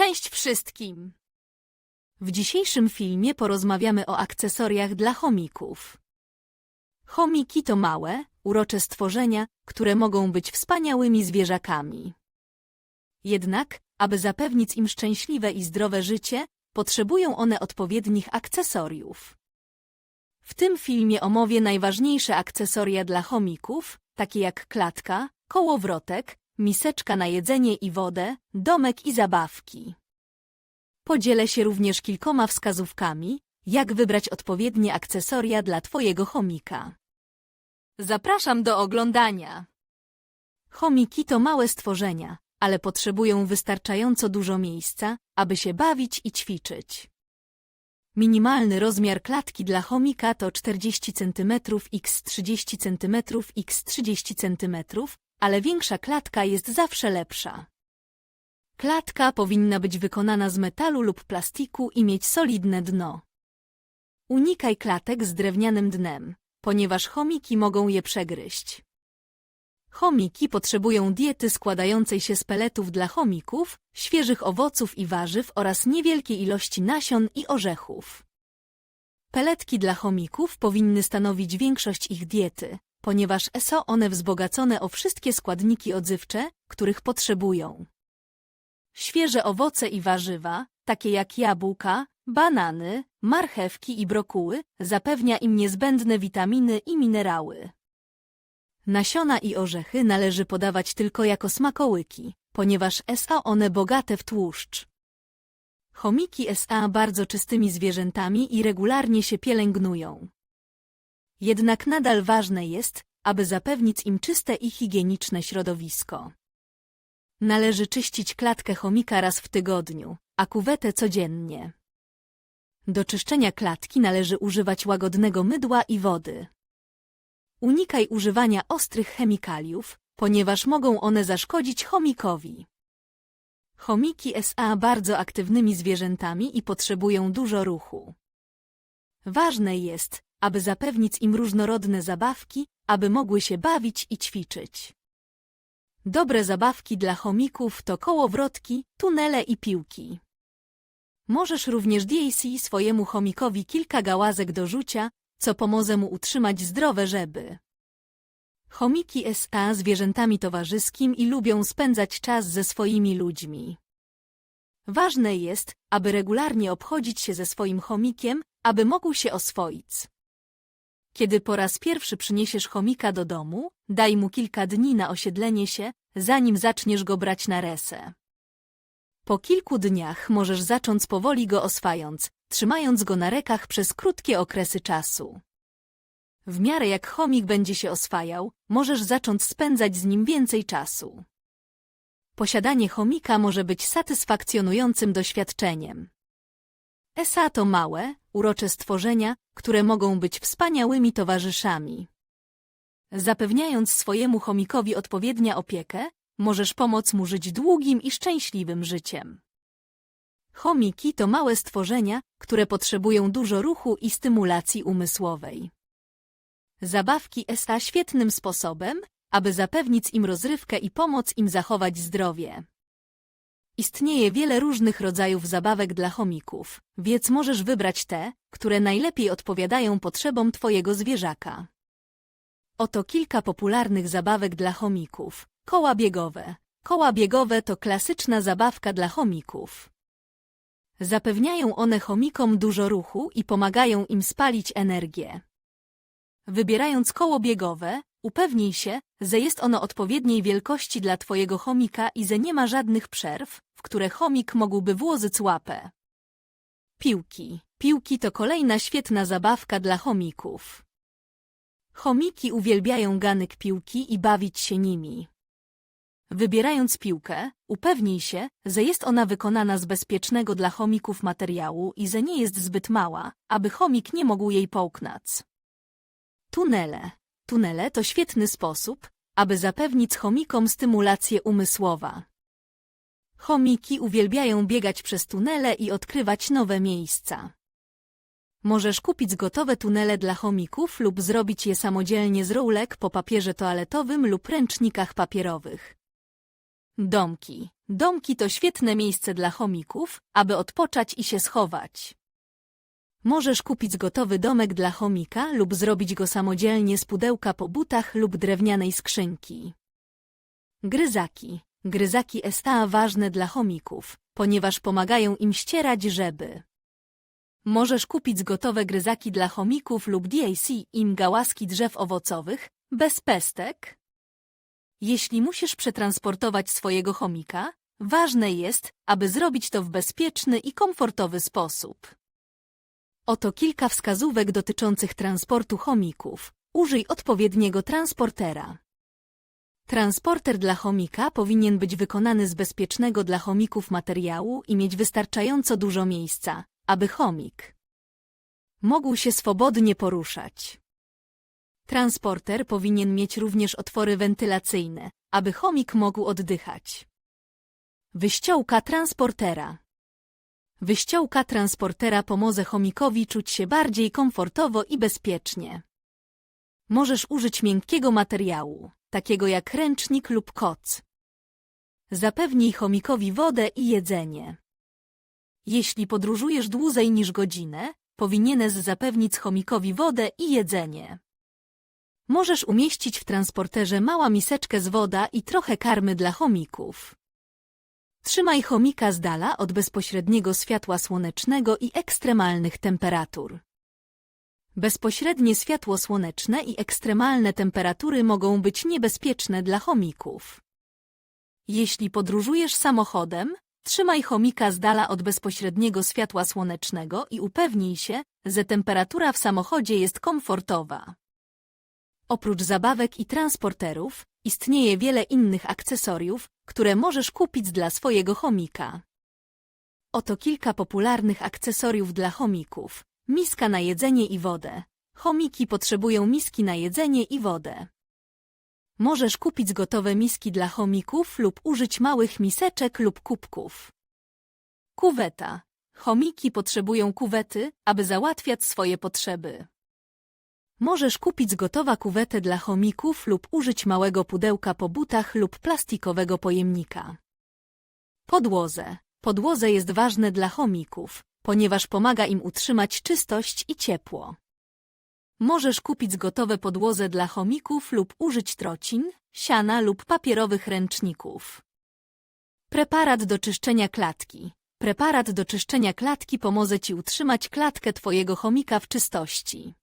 Cześć wszystkim! W dzisiejszym filmie porozmawiamy o akcesoriach dla chomików. Chomiki to małe, urocze stworzenia, które mogą być wspaniałymi zwierzakami. Jednak, aby zapewnić im szczęśliwe i zdrowe życie, potrzebują one odpowiednich akcesoriów. W tym filmie omówię najważniejsze akcesoria dla chomików, takie jak klatka, kołowrotek, miseczka na jedzenie i wodę, domek i zabawki. Podzielę się również kilkoma wskazówkami, jak wybrać odpowiednie akcesoria dla Twojego chomika. Zapraszam do oglądania. Chomiki to małe stworzenia, ale potrzebują wystarczająco dużo miejsca, aby się bawić i ćwiczyć. Minimalny rozmiar klatki dla chomika to 40 cm x 30 cm x 30 cm, ale większa klatka jest zawsze lepsza. Klatka powinna być wykonana z metalu lub plastiku i mieć solidne dno. Unikaj klatek z drewnianym dnem, ponieważ chomiki mogą je przegryźć. Chomiki potrzebują diety składającej się z peletów dla chomików, świeżych owoców i warzyw oraz niewielkiej ilości nasion i orzechów. Peletki dla chomików powinny stanowić większość ich diety, ponieważ są one wzbogacone o wszystkie składniki odzywcze, których potrzebują. Świeże owoce i warzywa, takie jak jabłka, banany, marchewki i brokuły, zapewnia im niezbędne witaminy i minerały. Nasiona i orzechy należy podawać tylko jako smakołyki, ponieważ są one bogate w tłuszcz. Chomiki SA bardzo czystymi zwierzętami i regularnie się pielęgnują. Jednak nadal ważne jest, aby zapewnić im czyste i higieniczne środowisko. Należy czyścić klatkę chomika raz w tygodniu, a kuwetę codziennie. Do czyszczenia klatki należy używać łagodnego mydła i wody. Unikaj używania ostrych chemikaliów, ponieważ mogą one zaszkodzić chomikowi. Chomiki SA bardzo aktywnymi zwierzętami i potrzebują dużo ruchu. Ważne jest, aby zapewnić im różnorodne zabawki, aby mogły się bawić i ćwiczyć. Dobre zabawki dla chomików to kołowrotki, tunele i piłki. Możesz również dać swojemu chomikowi kilka gałazek do rzucia, co pomoże mu utrzymać zdrowe żeby. Chomiki SA zwierzętami towarzyskim i lubią spędzać czas ze swoimi ludźmi. Ważne jest, aby regularnie obchodzić się ze swoim chomikiem, aby mógł się oswoić. Kiedy po raz pierwszy przyniesiesz chomika do domu, daj mu kilka dni na osiedlenie się, zanim zaczniesz go brać na resę. Po kilku dniach możesz zacząć powoli go oswając, trzymając go na rekach przez krótkie okresy czasu. W miarę jak chomik będzie się oswajał, możesz zacząć spędzać z nim więcej czasu. Posiadanie chomika może być satysfakcjonującym doświadczeniem. Esa to małe, urocze stworzenia, które mogą być wspaniałymi towarzyszami. Zapewniając swojemu chomikowi odpowiednia opiekę, możesz pomóc mu żyć długim i szczęśliwym życiem. Chomiki to małe stworzenia, które potrzebują dużo ruchu i stymulacji umysłowej. Zabawki SA świetnym sposobem, aby zapewnić im rozrywkę i pomóc im zachować zdrowie. Istnieje wiele różnych rodzajów zabawek dla chomików, więc możesz wybrać te, które najlepiej odpowiadają potrzebom Twojego zwierzaka. Oto kilka popularnych zabawek dla chomików. Koła biegowe. Koła biegowe to klasyczna zabawka dla chomików. Zapewniają one chomikom dużo ruchu i pomagają im spalić energię. Wybierając koło biegowe, upewnij się, że jest ono odpowiedniej wielkości dla Twojego chomika i że nie ma żadnych przerw, w które chomik mógłby włożyć łapę. Piłki. Piłki to kolejna świetna zabawka dla chomików. Chomiki uwielbiają ganek piłki i bawić się nimi. Wybierając piłkę, upewnij się, że jest ona wykonana z bezpiecznego dla chomików materiału i że nie jest zbyt mała, aby chomik nie mógł jej połknąć. Tunele. Tunele to świetny sposób, aby zapewnić chomikom stymulację umysłowa. Chomiki uwielbiają biegać przez tunele i odkrywać nowe miejsca. Możesz kupić gotowe tunele dla chomików lub zrobić je samodzielnie z rulek po papierze toaletowym lub ręcznikach papierowych. Domki. Domki to świetne miejsce dla chomików, aby odpocząć i się schować. Możesz kupić gotowy domek dla chomika lub zrobić go samodzielnie z pudełka po butach lub drewnianej skrzynki. Gryzaki. Gryzaki SA ważne dla chomików, ponieważ pomagają im ścierać żeby. Możesz kupić gotowe gryzaki dla chomików lub DAC im gałaski drzew owocowych, bez pestek. Jeśli musisz przetransportować swojego chomika, ważne jest, aby zrobić to w bezpieczny i komfortowy sposób. Oto kilka wskazówek dotyczących transportu chomików. Użyj odpowiedniego transportera. Transporter dla chomika powinien być wykonany z bezpiecznego dla chomików materiału i mieć wystarczająco dużo miejsca, aby chomik mógł się swobodnie poruszać. Transporter powinien mieć również otwory wentylacyjne, aby chomik mógł oddychać. Wyściółka transportera Wyściółka transportera pomoże chomikowi czuć się bardziej komfortowo i bezpiecznie. Możesz użyć miękkiego materiału, takiego jak ręcznik lub koc. Zapewnij chomikowi wodę i jedzenie. Jeśli podróżujesz dłużej niż godzinę, powinieneś zapewnić chomikowi wodę i jedzenie. Możesz umieścić w transporterze mała miseczkę z woda i trochę karmy dla chomików. Trzymaj chomika z dala od bezpośredniego światła słonecznego i ekstremalnych temperatur. Bezpośrednie światło słoneczne i ekstremalne temperatury mogą być niebezpieczne dla chomików. Jeśli podróżujesz samochodem, trzymaj chomika z dala od bezpośredniego światła słonecznego i upewnij się, że temperatura w samochodzie jest komfortowa. Oprócz zabawek i transporterów, istnieje wiele innych akcesoriów, które możesz kupić dla swojego chomika. Oto kilka popularnych akcesoriów dla chomików. Miska na jedzenie i wodę. Chomiki potrzebują miski na jedzenie i wodę. Możesz kupić gotowe miski dla chomików lub użyć małych miseczek lub kubków. Kuweta. Chomiki potrzebują kuwety, aby załatwiać swoje potrzeby. Możesz kupić gotowa kuwetę dla chomików lub użyć małego pudełka po butach lub plastikowego pojemnika. Podłoże. Podłoże jest ważne dla chomików, ponieważ pomaga im utrzymać czystość i ciepło. Możesz kupić gotowe podłoże dla chomików lub użyć trocin, siana lub papierowych ręczników. Preparat do czyszczenia klatki. Preparat do czyszczenia klatki pomoże Ci utrzymać klatkę Twojego chomika w czystości.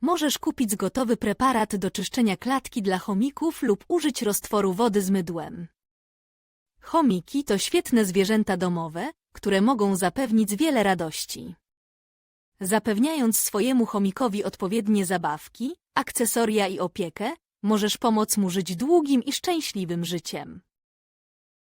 Możesz kupić gotowy preparat do czyszczenia klatki dla chomików lub użyć roztworu wody z mydłem. Chomiki to świetne zwierzęta domowe, które mogą zapewnić wiele radości. Zapewniając swojemu chomikowi odpowiednie zabawki, akcesoria i opiekę, możesz pomóc mu żyć długim i szczęśliwym życiem.